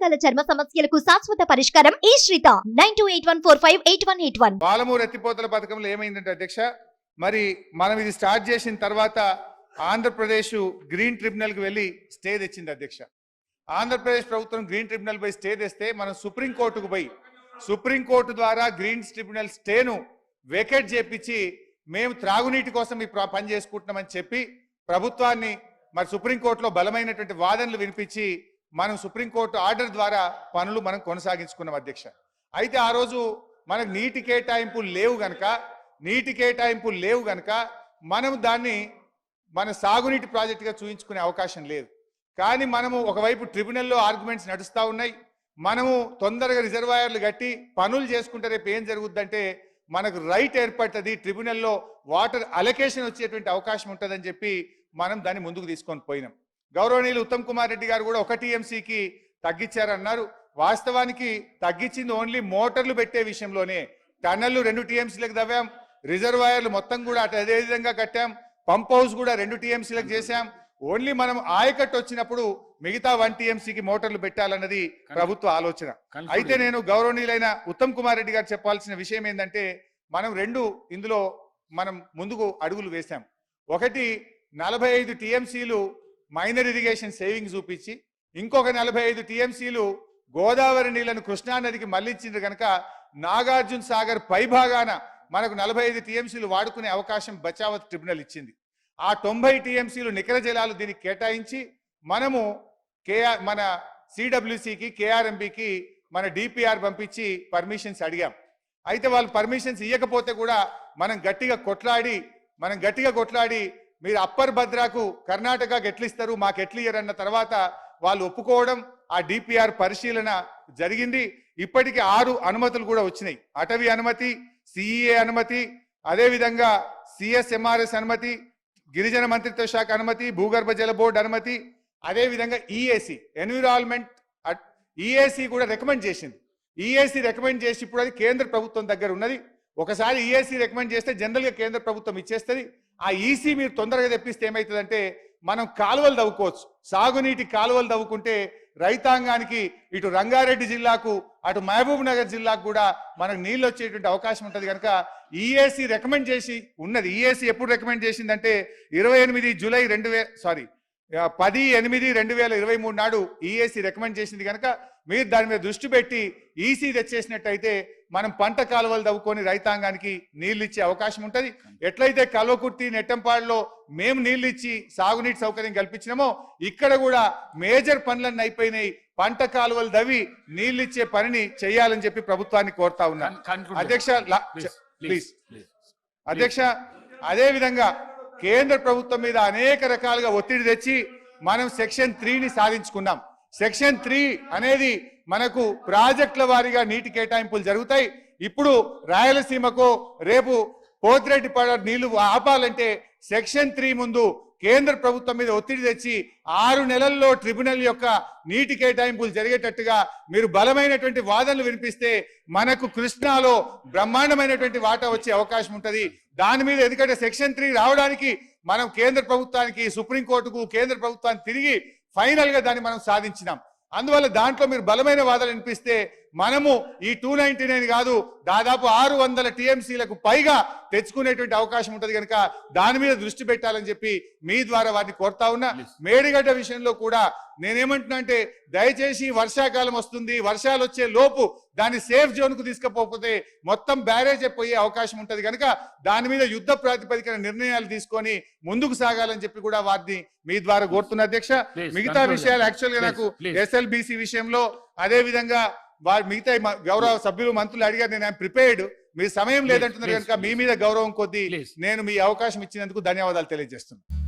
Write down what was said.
రకరకాల చర్మ సమస్యలకు శాశ్వత పరిష్కారం ఈ శ్రీత. Nine two eight one four five eight one eight one. Palamuru ఎత్తిపోతల పథకంలో ఏమైందంటే అధ్యక్ష మరి మనం ఇది స్టార్ట్ చేసిన తర్వాత ఆంధ్రప్రదేశ్ గ్రీన్ ట్రిబ్యునల్కి వెళ్ళి స్టే తెచ్చింది అధ్యక్ష. ఆంధ్రప్రదేశ్ ప్రభుత్వం గ్రీన్ ట్రిబ్యునల్ పై స్టే తెస్తే మనం సుప్రీంకోర్టుకు పోయి సుప్రీంకోర్టు ద్వారా గ్రీన్ ట్రిబ్యునల్ స్టేను వేకెట్ చేపించి మేము త్రాగునీటి కోసం ఈ పని చేసుకుంటున్నామని చెప్పి ప్రభుత్వాన్ని మరి సుప్రీంకోర్టులో బలమైనటువంటి వాదనలు వినిపించి మనం సుప్రీంకోర్టు ఆర్డర్ ద్వారా పనులు మనం కొనసాగించుకున్నాం అధ్యక్ష. అయితే ఆ రోజు మనకు నీటి కేటాయింపులు లేవు గనక నీటి కేటాయింపులు లేవు గనక మనం దాన్ని మన సాగునీటి ప్రాజెక్టుగా చూపించుకునే అవకాశం లేదు. కానీ మనము ఒకవైపు ట్రిబ్యునల్లో ఆర్గ్యుమెంట్స్ నడుస్తూ ఉన్నాయి. మనము తొందరగా రిజర్వాయర్లు కట్టి పనులు చేసుకుంటే రేపు ఏం జరుగుద్దంటే మనకు రైట్ ఏర్పడుతుంది ట్రిబ్యునల్లో వాటర్ అలొకేషన్ వచ్చేటువంటి అవకాశం ఉంటుందని చెప్పి మనం దాన్ని ముందుకు తీసుకొని పోయినాం. గౌరవనీయులు ఉత్తమ్ కుమార్ రెడ్డి గారు కూడా ఒక టీఎంసీకి తగ్గించారన్నారు. వాస్తవానికి తగ్గించింది ఓన్లీ మోటార్లు పెట్టే విషయంలోనే. టన్నెల్లు రెండు టీఎంసీలకు తవ్వాం. రిజర్వాయర్లు మొత్తం కూడా అటు అదే విధంగా కట్టాం. పంప్ హౌస్ కూడా రెండు టీఎంసీలకు చేశాం. ఓన్లీ మనం ఆయకట్టు వచ్చినప్పుడు మిగతా వన్ టీఎంసీకి మోటార్లు పెట్టాలన్నది ప్రభుత్వ ఆలోచన. అయితే నేను గౌరవనీయులైన ఉత్తమ్ కుమార్ రెడ్డి గారు చెప్పాల్సిన విషయం ఏంటంటే మనం రెండు ఇందులో మనం ముందుకు అడుగులు వేశాం. ఒకటి నలభై ఐదు టీఎంసీలు మైనర్ ఇరిగేషన్ సేవింగ్ చూపించి ఇంకొక నలభై ఐదు టీఎంసీలు గోదావరి నీళ్ళను కృష్ణా నదికి మళ్ళించింది కనుక నాగార్జున సాగర్ పైభాగాన మనకు నలభై ఐదు టీఎంసీలు వాడుకునే అవకాశం బచావత్ ట్రిబ్యునల్ ఇచ్చింది. ఆ తొంభై టీఎంసీలు నికర జలాలు దీనికి కేటాయించి మనము కేఆర్ మన సిడబ్ల్యూసికి కేఆర్ఎంబికి మన డిపిఆర్ పంపించి పర్మిషన్స్ అడిగాం. అయితే వాళ్ళు పర్మిషన్స్ ఇవ్వకపోతే కూడా మనం గట్టిగా కొట్లాడి మనం గట్టిగా కొట్లాడి మీరు అప్పర్ భద్రాకు కర్ణాటకకు ఎట్లిస్తారు మాకు ఎట్లు అన్న తర్వాత వాళ్ళు ఒప్పుకోవడం ఆ డిపిఆర్ పరిశీలన జరిగింది. ఇప్పటికి ఆరు అనుమతులు కూడా వచ్చినాయి. అటవీ అనుమతి సిఈఏ అనుమతి అదేవిధంగా సిఎస్ఎంఆర్ఎస్ అనుమతి గిరిజన మంత్రిత్వ శాఖ అనుమతి భూగర్భ జల బోర్డు అనుమతి అదేవిధంగా ఈఏసి ఎన్విరాన్మెంట్ ఈఏసి కూడా రికమెండ్ చేసింది. ఈఏసి రికమెండ్ చేసి ఇప్పుడు అది కేంద్ర ప్రభుత్వం దగ్గర ఉన్నది. ఒకసారి ఈఏసి రికమెండ్ చేస్తే జనరల్గా కేంద్ర ప్రభుత్వం ఇచ్చేస్తుంది. ఆ ఈసీ మీరు తొందరగా తెప్పిస్తే ఏమవుతుందంటే మనం కాలువలు తవ్వుకోవచ్చు. సాగునీటి కాలువలు తవ్వుకుంటే రైతాంగానికి ఇటు రంగారెడ్డి జిల్లాకు అటు మహబూబ్ నగర్ జిల్లాకు కూడా మనకు నీళ్ళు వచ్చేటువంటి అవకాశం ఉంటుంది కనుక ఈఏసీ రికమెండ్ చేసి ఉన్నది. ఈఏసీ ఎప్పుడు రికమెండ్ చేసిందంటే ఇరవై ఎనిమిది జూలై రెండు వే సారీ పది ఎనిమిది రెండు వేల ఇరవై మూడు నాడు ఈఏసీ రికమెండ్ చేసింది కనుక మీరు దాని మీద దృష్టి పెట్టి ఈసీ తెచ్చేసినట్టయితే మనం పంట కాలువలు తవ్వుకొని రైతాంగానికి నీళ్ళు ఇచ్చే అవకాశం ఉంటుంది. ఎట్లయితే కల్వకుర్తి నెట్టంపాడులో మేము నీళ్ళు ఇచ్చి సాగునీటి సౌకర్యం కల్పించినామో ఇక్కడ కూడా మేజర్ పనులన్నీ అయిపోయినాయి. పంట కాలువలు దవ్వి నీళ్ళు ఇచ్చే పనిని చేయాలని చెప్పి ప్రభుత్వాన్ని కోరుతా ఉన్నాను అధ్యక్ష ప్లీజ్ అధ్యక్ష అదే విధంగా కేంద్ర ప్రభుత్వం మీద అనేక రకాలుగా ఒత్తిడి తెచ్చి మనం సెక్షన్ త్రీని సాధించుకున్నాం. సెక్షన్ త్రీ అనేది మనకు ప్రాజెక్టుల వారీగా నీటి కేటాయింపులు జరుగుతాయి. ఇప్పుడు రాయలసీమకు రేపు పోతిరెడ్డి పడ నీళ్ళు ఆపాలంటే సెక్షన్ త్రీ ముందు కేంద్ర ప్రభుత్వం మీద ఒత్తిడి తెచ్చి ఆరు నెలల్లో ట్రిబ్యునల్ యొక్క నీటి కేటాయింపులు జరిగేటట్టుగా మీరు బలమైనటువంటి వాదనలు వినిపిస్తే మనకు కృష్ణాలో బ్రహ్మాండమైనటువంటి వాటా వచ్చే అవకాశం ఉంటుంది. దాని మీద ఎందుకంటే సెక్షన్ త్రీ రావడానికి మనం కేంద్ర ప్రభుత్వానికి సుప్రీంకోర్టుకు కేంద్ర ప్రభుత్వానికి తిరిగి ఫైనల్గా దాన్ని మనం సాధించినాం. అందువల్ల దాంట్లో మీరు బలమైన వాదనలు వినిపిస్తే మనము ఈ టూ నైన్టీ నైన్ కాదు దాదాపు ఆరు వందల టీఎంసీలకు పైగా తెచ్చుకునేటువంటి అవకాశం ఉంటుంది కనుక దాని మీద దృష్టి పెట్టాలని చెప్పి మీ ద్వారా వారిని కోరుతా ఉన్నా మేడిగడ్డ విషయంలో కూడా నేనేమంటున్నా అంటే దయచేసి వర్షాకాలం వస్తుంది వర్షాలు వచ్చే లోపు దాన్ని సేఫ్ జోన్కు తీసుకుపోతే మొత్తం బ్యారేజ్ పోయే అవకాశం ఉంటది కనుక దాని మీద యుద్ధ ప్రాతిపదికన నిర్ణయాలు తీసుకొని ముందుకు సాగాలని చెప్పి కూడా వారిని మీ ద్వారా కోరుతున్న అధ్యక్ష మిగతా. విషయాలు యాక్చువల్గా నాకు. ఎస్ఎల్బిసి విషయంలో అదే విధంగా వారి మిగతా గౌరవ సభ్యులు మంత్రులు అడిగారు నేను ప్రిపేర్డ్ మీ సమయం లేదంటున్నారు కనుక మీ మీద గౌరవం కొద్దీ. నేను మీ అవకాశం ఇచ్చినందుకు ధన్యవాదాలు తెలియజేస్తున్నాను.